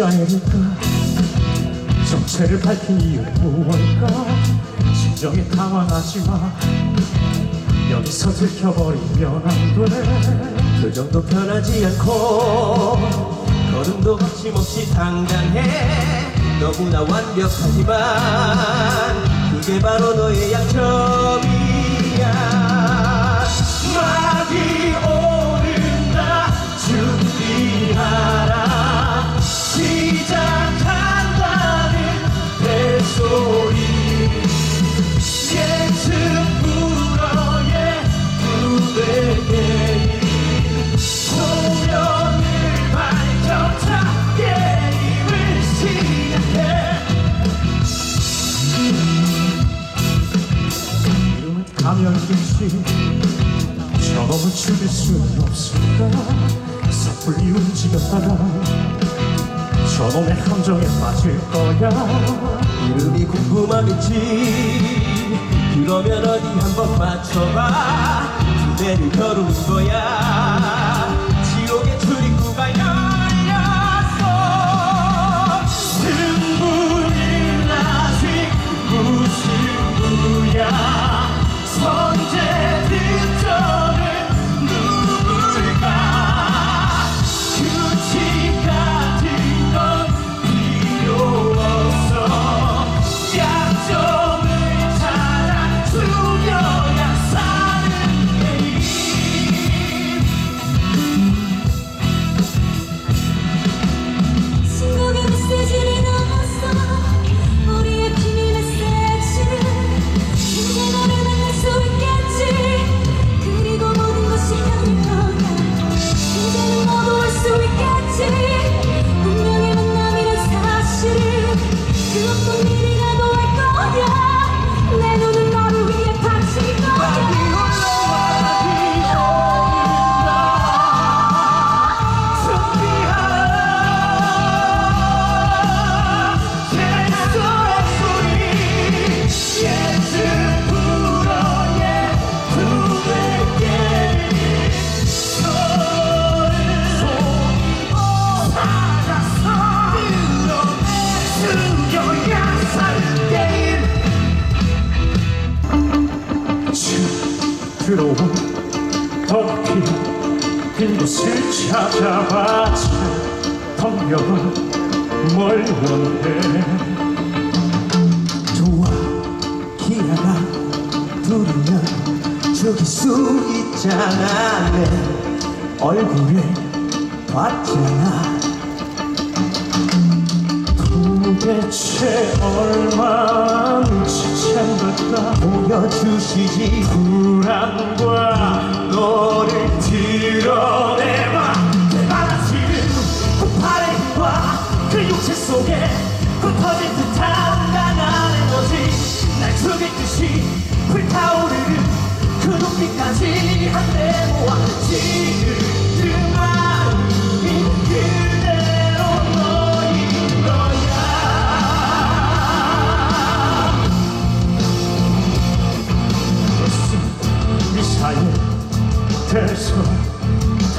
진짜일까 정체를 밝힌 이유 무언가 진정에 당황하지마 여기서 들켜버리면 안돼 표정도 변하지 않고 걸음도 거침없이 당당해. 너무나 완벽하지만 그게 바로 너의 약점이야. 막이 저놈을 죽일 수는 없을까 섣불리 움직였다가 저놈의 함정에 빠질 거야 이름이 궁금하겠지 그러면 어디 한번 맞춰봐. 두뇌를 겨루는 거야 들어온 더럽힌 빈 곳을 찾아봤지 덤벼 뭘 원해? 좋아 기아가 부르면 죽일 수 있잖아. 내 얼굴을 봤잖아? 도대체 얼마나 걸까 보여주시지. 불안과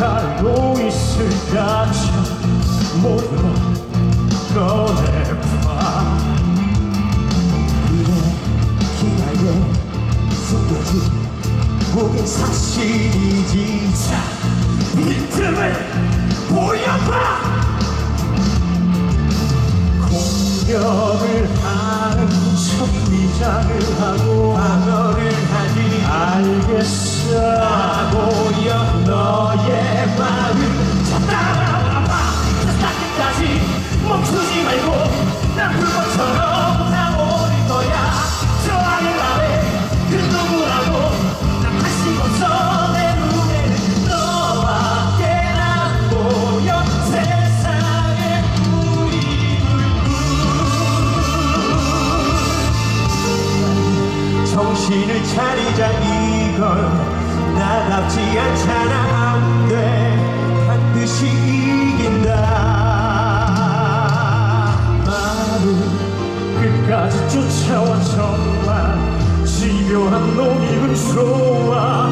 달고 있을까 참 모두 꺼내봐 그래 기나에 숨겨진 목의 사실이지 자 빈틈을 보여봐. 공격을 하는 척 위장을 하고. 방어를 하지 알겠어 정신을 차리자 이건 나답지 않잖아. 안돼 반드시 이긴다. 나를 끝까지 쫓아와 정말 집요한 놈이군 좋아